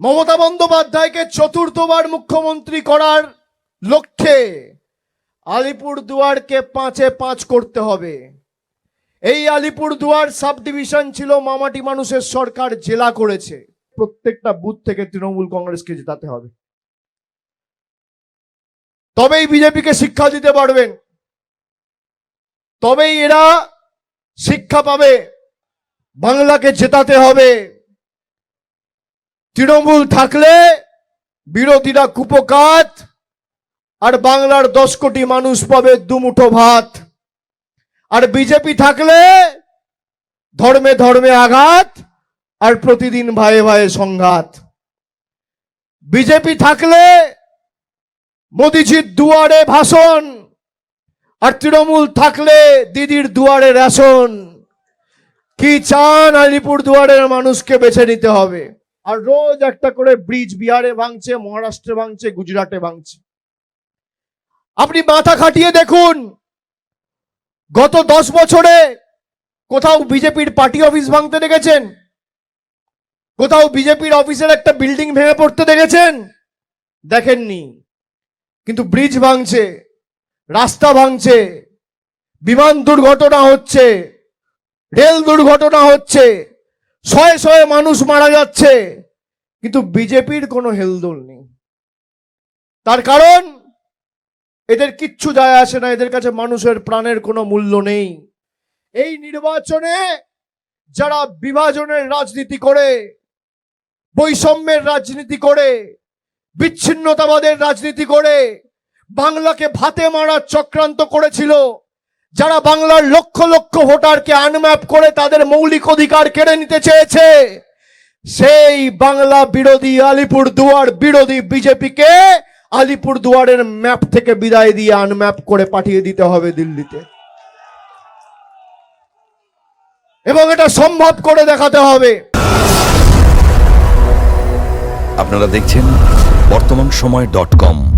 মমতা বন্দ্যোপাধ্যায়কে চতুর্থবার মুখ্যমন্ত্রী করার লক্ষ্যে আলিপুর দুয়ারকে পাঁচে পাঁচ করতে হবে। এই আলিপুর দুয়ার সাব ডিভিশন ছিল মামাটি মানুষের সরকার জেলা করেছে। প্রত্যেকটা বুথ থেকে তৃণমূল কংগ্রেসকে জেতাতে হবে। তবেই বিজেপিকে শিক্ষা দিতে পারবেন। তবেই এরা শিক্ষা পাবে। বাংলাকে জেতাতে হবে। তৃণমূল থাকলে বিরোধীরা কুপকাত আর বাংলার দশ কোটি মানুষ পাবে দুমুঠো ভাত। আর বিজেপি থাকলে ধর্মে ধর্মে আঘাত আর প্রতিদিন ভাইয়ে ভাইয়ে সংঘাত। বিজেপি থাকলে মোদিজির দুয়ারে ভাষণ আর তৃণমূল থাকলে দিদির দুয়ারে রেশন। কি চান আলিপুর দুয়ারের মানুষকে বেছে নিতে হবে? আর রোজ একটা করে ব্রিজ বিহারে ভাঙছে, মহারাষ্ট্রে ভাঙছে, গুজরাটে ভাঙছে। আপনি মাথা খাটিয়ে দেখুন, গত দশ বছরে কোথাও বিজেপির পার্টি অফিস ভাঙতে দেখেছেন? কোথাও বিজেপির অফিসের একটা বিল্ডিং ভেঙে পড়তে দেখেছেন? দেখেননি। কিন্তু ব্রিজ ভাঙছে, রাস্তা ভাঙছে, বিমান দুর্ঘটনা হচ্ছে, রেল দুর্ঘটনা হচ্ছে, শয়ে শয়ে মানুষ মারা যাচ্ছে। কিন্তু বিজেপির কোনো হেলদোল নেই। তার কারণ, এদের কিচ্ছু যায় আসে না, এদের কাছে মানুষের প্রাণের কোনো মূল্য নেই। এই নির্বাচনে যারা বিভাজনের রাজনীতি করে, বৈষম্যের রাজনীতি করে, বিচ্ছিন্নতাবাদের রাজনীতি করে, বাংলাকে ভাতে মারার চক্রান্ত করেছিল, যারা বাংলার লক্ষ লক্ষ ভোটারকে আনম্যাপ করে তাদের মৌলিক অধিকার কেড়ে নিতে চেয়েছে সেই বাংলা বিরোধী আলিপুর দুয়ার বিরোধী বিজেপিকে আলিপুর দুয়ারের ম্যাপ থেকে বিদায় দিয়ে আনম্যাপ করে পাঠিয়ে দিতে হবে দিল্লিতে। এবং এটা সম্ভব করে দেখাতে হবে। আপনারা দেখছেন বর্তমান সময় ডট কম।